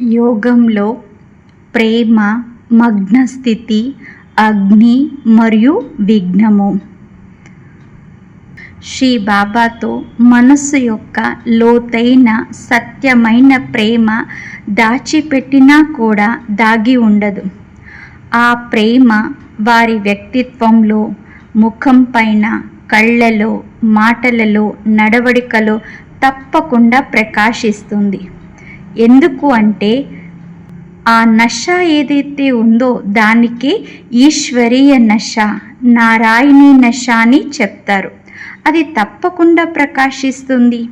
యోగంలో ప్రేమ మగ్న స్థితి అగ్ని మరియు విఘ్నము. శ్రీ బాబాతో మనస్సు యొక్క లోతైన సత్యమైన ప్రేమ దాచిపెట్టినా కూడా దాగి ఉండదు. ఆ ప్రేమ వారి వ్యక్తిత్వంలో ముఖం పైన కళ్ళలో మాటలలో నడవడికలో తప్పకుండా ప్రకాశిస్తుంది. ఎందుకు అంటే ఆ నష ఏదైతే ఉందో దానికి ఈశ్వరీయ నష నారాయణీ నష అని చెప్తారు. అది తప్పకుండా ప్రకాశిస్తుంది.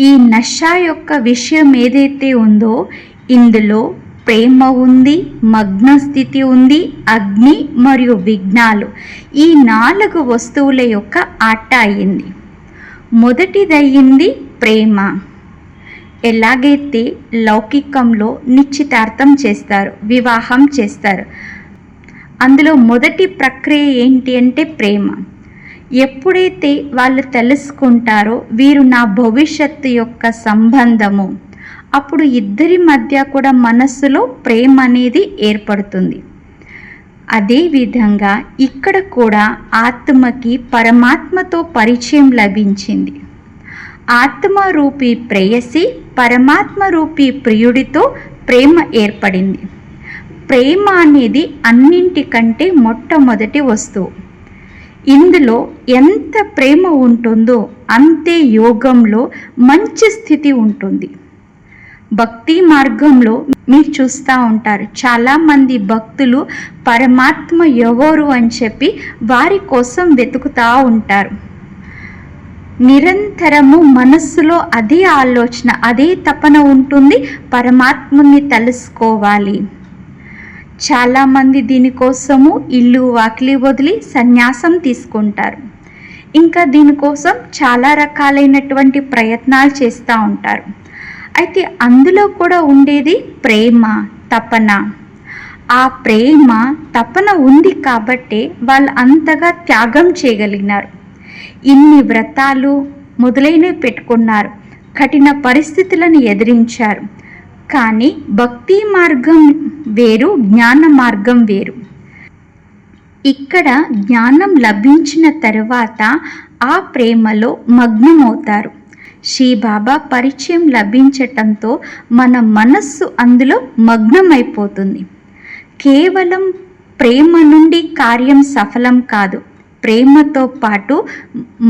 ఈ నష యొక్క విషయం ఏదైతే ఉందో ఇందులో ప్రేమ ఉంది మగ్న స్థితి ఉంది అగ్ని మరియు విఘ్నాలు. ఈ నాలుగు వస్తువుల యొక్క ఆట అయింది మొదటిదయ్యింది ప్రేమ. ఎలాగైతే లౌకికంలో నిశ్చితార్థం చేస్తారు వివాహం చేస్తారు అందులో మొదటి ప్రక్రియ ఏంటి అంటే ప్రేమ. ఎప్పుడైతే వాళ్ళు తెలుసుకుంటారో వీరు నా భవిష్యత్తు యొక్క సంబంధము అప్పుడు ఇద్దరి మధ్య కూడా మనస్సులో ప్రేమ అనేది ఏర్పడుతుంది. అదేవిధంగా ఇక్కడ కూడా ఆత్మకి పరమాత్మతో పరిచయం లభించింది. ఆత్మరూపి ప్రేయసి పరమాత్మ రూపి ప్రియుడితో ప్రేమ ఏర్పడింది. ప్రేమ అనేది అన్నింటికంటే మొట్టమొదటి వస్తువు. ఇందులో ఎంత ప్రేమ ఉంటుందో అంతే యోగంలో మంచి స్థితి ఉంటుంది. భక్తి మార్గంలో మీరు చూస్తూ ఉంటారు. చాలామంది భక్తులు పరమాత్మ ఎవరు అని చెప్పి వారి కోసం వెతుకుతూ ఉంటారు. నిరంతరము మనస్సులో అదే ఆలోచన అదే తపన ఉంటుంది. పరమాత్మని తెలుసుకోవాలి. చాలామంది దీనికోసము ఇల్లు వాకిలి వదిలి సన్యాసం తీసుకుంటారు. ఇంకా దీనికోసం చాలా రకాలైనటువంటి ప్రయత్నాలు చేస్తూ ఉంటారు. అయితే అందులో కూడా ఉండేది ప్రేమ తపన. ఆ ప్రేమ తపన ఉంది కాబట్టే వాళ్ళు అంతగా త్యాగం చేయగలిగినారు. ఇన్ని వ్రతాలు మొదలైనవి పెట్టుకున్నారు. కఠిన పరిస్థితులను ఎదిరించారు. కానీ భక్తి మార్గం వేరు జ్ఞాన మార్గం వేరు. ఇక్కడ జ్ఞానం లభించిన తర్వాత ఆ ప్రేమలో మగ్నమవుతారు. శ్రీ బాబా పరిచయం లభించటంతో మన మనస్సు అందులో మగ్నమైపోతుంది. కేవలం ప్రేమ నుండి కార్యం సఫలం కాదు. ప్రేమతో పాటు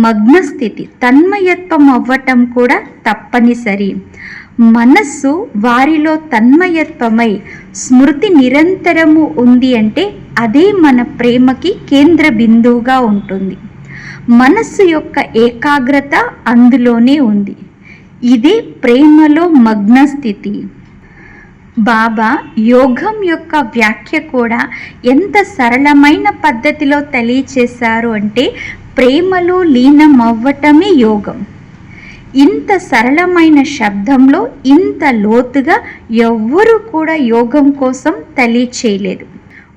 మగ్నస్థితి తన్మయత్వం అవ్వటం కూడా తప్పనిసరి. మనస్సు వారిలో తన్మయత్వమై స్మృతి నిరంతరము ఉంది అంటే అదే మన ప్రేమకి కేంద్ర బిందువుగా ఉంటుంది. మనస్సు యొక్క ఏకాగ్రత అందులోనే ఉంది. ఇదే ప్రేమలో మగ్నస్థితి. బాబా యోగం యొక్క వ్యాఖ్య కూడా ఎంత సరళమైన పద్ధతిలో తెలియచేశారు అంటే ప్రేమలో లీనమవ్వటమే యోగం. ఇంత సరళమైన శబ్దంలో ఇంత లోతుగా ఎవ్వరూ కూడా యోగం కోసం తెలియచేయలేదు.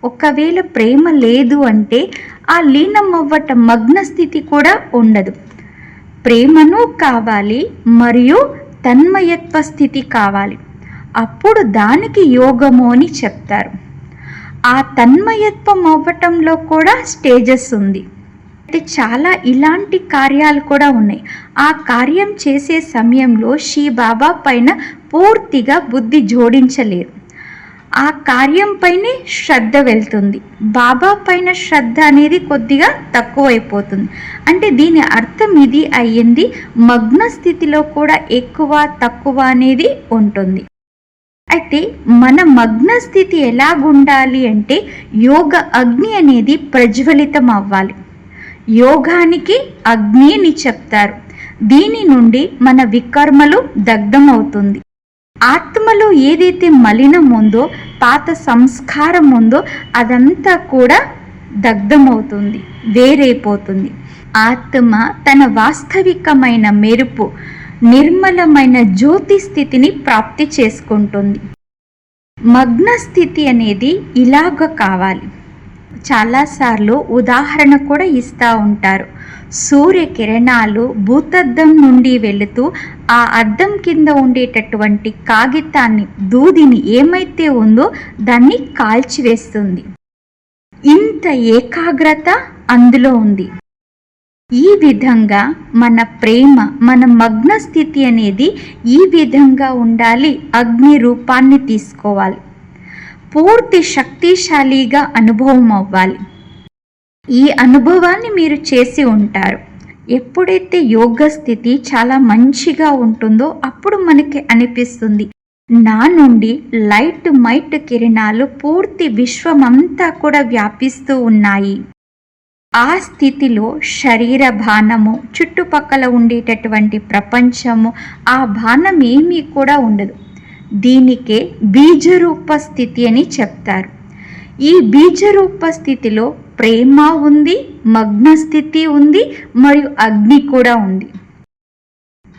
ఒకవేళ ప్రేమ లేదు అంటే ఆ లీనమవ్వట మగ్న స్థితి కూడా ఉండదు. ప్రేమను కావాలి మరియు తన్మయత్వ స్థితి కావాలి. అప్పుడు దానికి యోగము అని చెప్తారు. ఆ తన్మయత్వం అవ్వటంలో కూడా స్టేజెస్ ఉంది. అయితే చాలా ఇలాంటి కార్యాలు కూడా ఉన్నాయి. ఆ కార్యం చేసే సమయంలో శ్రీ బాబా పైన పూర్తిగా బుద్ధి జోడించలేరు. ఆ కార్యం పైనే శ్రద్ధ వెళ్తుంది. బాబా పైన శ్రద్ధ అనేది కొద్దిగా తక్కువైపోతుంది. అంటే దీని అర్థం ఇది అయ్యింది మగ్న స్థితిలో కూడా ఎక్కువ తక్కువ అనేది ఉంటుంది. అయితే మన మగ్న స్థితి ఎలాగుండాలి అంటే యోగ అగ్ని అనేది ప్రజ్వలితం అవ్వాలి యోగానికి అగ్ని అని చెప్తారు. దీని నుండి మన వికర్మలు దగ్ధమవుతుంది. ఆత్మలో ఏదైతే మలినం ఉందో పాత సంస్కారం ఉందో అదంతా కూడా దగ్ధమవుతుంది వేరైపోతుంది. ఆత్మ తన వాస్తవికమైన మెరుపు నిర్మలమైన జ్యోతి స్థితిని ప్రాప్తి చేసుకుంటుంది. మగ్న స్థితి అనేది ఇలాగ కావాలి. చాలాసార్లు ఉదాహరణ కూడా ఇస్తూ ఉంటారు. సూర్య కిరణాలు భూతద్దం నుండి వెళుతూ ఆ అద్దం కింద ఉండేటటువంటి కాగితాన్ని దూదిని ఏమైతే ఉందో దాన్ని కాల్చివేస్తుంది. ఇంత ఏకాగ్రత అందులో ఉంది. ఈ విధంగా మన ప్రేమ మన మగ్న స్థితి అనేది ఈ విధంగా ఉండాలి. అగ్ని రూపాన్ని తీసుకోవాలి. పూర్తి శక్తిశాలిగా అనుభవం అవ్వాలి. ఈ అనుభవాన్ని మీరు చేసి ఉంటారు. ఎప్పుడైతే యోగ స్థితి చాలా మంచిగా ఉంటుందో అప్పుడు మనకి అనిపిస్తుంది. నా నుండి లైట్ మైట్ కిరణాలు పూర్తి విశ్వమంతా కూడా వ్యాపిస్తూ ఉన్నాయి. ఆ స్థితిలో శరీర బాణము చుట్టుపక్కల ఉండేటటువంటి ప్రపంచము ఆ బాణం ఏమీ కూడా ఉండదు. దీనికే బీజరూప స్థితి అని చెప్తారు. ఈ బీజరూప స్థితిలో ప్రేమ ఉంది మగ్న స్థితి ఉంది మరియు అగ్ని కూడా ఉంది.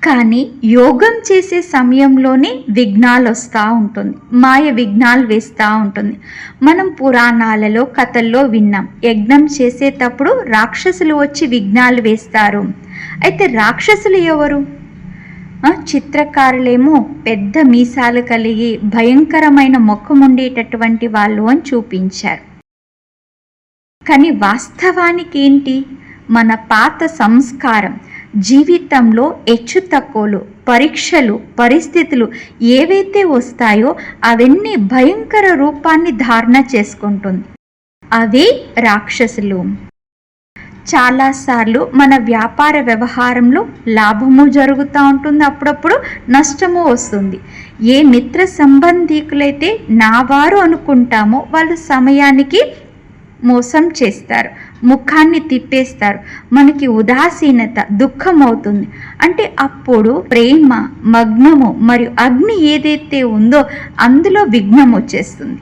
కానీ యోగం చేసే సమయంలోనే విఘ్నాలు వస్తూ ఉంటుంది. మాయ విఘ్నాలు వేస్తూ ఉంటుంది. మనం పురాణాలలో కథల్లో విన్నాం. యజ్ఞం చేసేటప్పుడు రాక్షసులు వచ్చి విఘ్నాలు వేస్తారు. అయితే రాక్షసులు ఎవరు? చిత్రకారులేమో పెద్ద మీసాలు కలిగి భయంకరమైన ముఖం ఉండేటటువంటి వాళ్ళు అని చూపించారు. కానీ వాస్తవానికి ఏంటి మన పాత సంస్కారం జీవితంలో హెచ్చు తక్కువలు పరీక్షలు పరిస్థితులు ఏవైతే వస్తాయో అవన్నీ భయంకర రూపాన్ని ధారణ చేసుకుంటుంది. అవే రాక్షసులు. చాలాసార్లు మన వ్యాపార వ్యవహారంలో లాభము జరుగుతూ ఉంటుంది అప్పుడప్పుడు నష్టము వస్తుంది. ఏ మిత్ర సంబంధికులైతే నా వారు అనుకుంటామో వాళ్ళు సమయానికి మోసం చేస్తారు. ముఖాన్ని తిప్పేస్తారు మనకి ఉదాసీనత దుఃఖం అవుతుంది అంటే అప్పుడు ప్రేమ మగ్నము మరియు అగ్ని ఏదైతే ఉందో అందులో విఘ్నం వచ్చేస్తుంది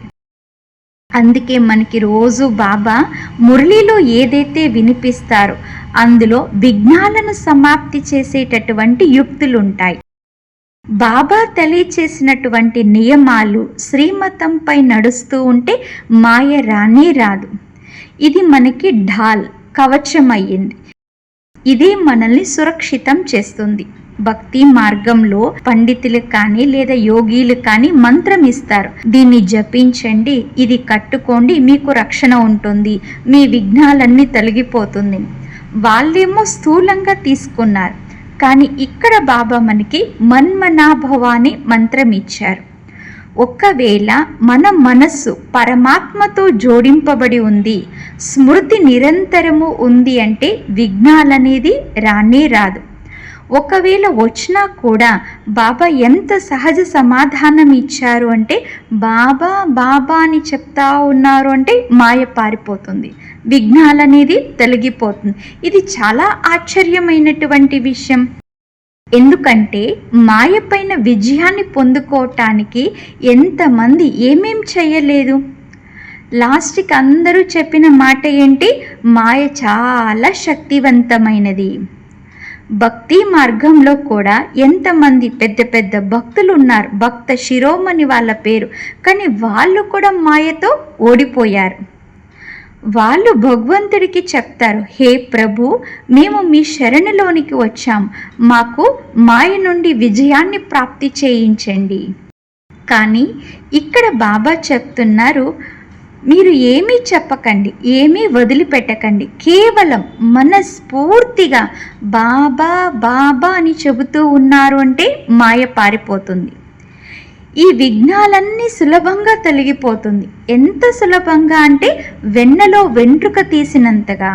అందుకే మనకి రోజు బాబా మురళిలో ఏదైతే వినిపిస్తారో అందులో విఘ్నాలను సమాప్తి చేసేటటువంటి యుక్తులు ఉంటాయి బాబా తెలియచేసినటువంటి నియమాలు శ్రీమతంపై నడుస్తూ ఉంటే మాయ రానే రాదు. ఇది మనకి ఢాల్ కవచం అయ్యింది ఇది మనల్ని సురక్షితం చేస్తుంది. భక్తి మార్గంలో పండితులు కానీ లేదా యోగీలు కానీ మంత్రం ఇస్తారు. దీన్ని జపించండి ఇది కట్టుకోండి మీకు రక్షణ ఉంటుంది మీ విఘ్నాలన్నీ తొలగిపోతుంది. వాళ్ళేమో స్థూలంగా తీసుకున్నారు. కానీ ఇక్కడ బాబా మనకి మన్మనాభవాని మంత్రం ఇచ్చారు. ఒకవేళ మన మనస్సు పరమాత్మతో జోడింపబడి ఉంది స్మృతి నిరంతరము ఉంది అంటే విఘ్నాలనేది రానే రాదు. ఒకవేళ వచ్చినా కూడా బాబా ఎంత సహజ సమాధానం ఇచ్చారు అంటే బాబా బాబా అని చెప్తా ఉన్నారు అంటే మాయ పారిపోతుంది విఘ్నాలనేది తొలగిపోతుంది. ఇది చాలా ఆశ్చర్యమైనటువంటి విషయం. ఎందుకంటే మాయపైన విజయాన్ని పొందుకోవటానికి ఎంతమంది ఏమేం చేయలేదు? లాస్ట్కి అందరూ చెప్పిన మాట ఏంటి? మాయ చాలా శక్తివంతమైనది. భక్తి మార్గంలో కూడా ఎంతమంది పెద్ద పెద్ద భక్తులు ఉన్నారు భక్త శిరోమణి వాళ్ళ పేరు. కానీ వాళ్ళు కూడా మాయతో ఓడిపోయారు. వాళ్ళు భగవంతుడికి చెప్తారు హే ప్రభు మేము మీ శరణులోనికి వచ్చాం. మాకు మాయ నుండి విజయాన్ని ప్రాప్తి చేయించండి. కానీ ఇక్కడ బాబా చెప్తున్నారు మీరు ఏమీ చెప్పకండి ఏమీ వదిలిపెట్టకండి. కేవలం మనస్ఫూర్తిగా బాబా బాబా అని చెబుతూ ఉన్నారు అంటే మాయ పారిపోతుంది. ఈ విఘ్నాలన్నీ సులభంగా తొలగిపోతుంది. ఎంత సులభంగా అంటే వెన్నలో వెంట్రుక తీసినంతగా.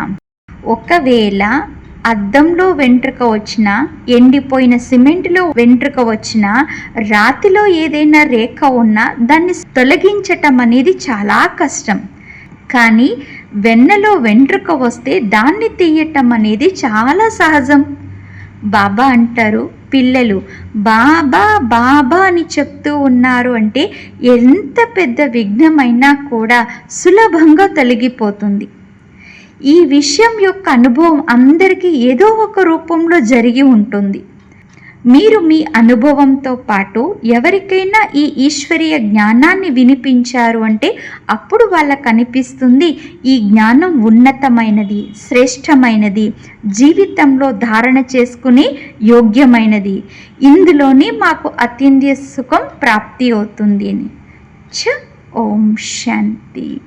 ఒకవేళ అద్దంలో వెంట్రుక వచ్చినా ఎండిపోయిన సిమెంట్లో వెంట్రుక వచ్చినా రాతిలో ఏదైనా రేఖ ఉన్నా దాన్ని తొలగించటం అనేది చాలా కష్టం. కానీ వెన్నలో వెంట్రుక వస్తే దాన్ని తీయటం అనేది చాలా సహజం. బాబా అంటారు పిల్లలు బాబా బాబా అని చెప్తూ ఉన్నారు అంటే ఎంత పెద్ద విఘ్నమైనా కూడా సులభంగా తొలగిపోతుంది. ఈ విషయం యొక్క అనుభవం అందరికీ ఏదో ఒక రూపంలో జరిగి ఉంటుంది. మీరు మీ అనుభవంతో పాటు ఎవరికైనా ఈ ఈశ్వరీయ జ్ఞానాన్ని వినిపించారు అంటే అప్పుడు వాళ్ళకు అనిపిస్తుంది ఈ జ్ఞానం ఉన్నతమైనది శ్రేష్టమైనది జీవితంలో ధారణ చేసుకునే యోగ్యమైనది. ఇందులోనే మాకు అత్యంత సుఖం ప్రాప్తి అవుతుంది అని. చ ఓం శాంతి.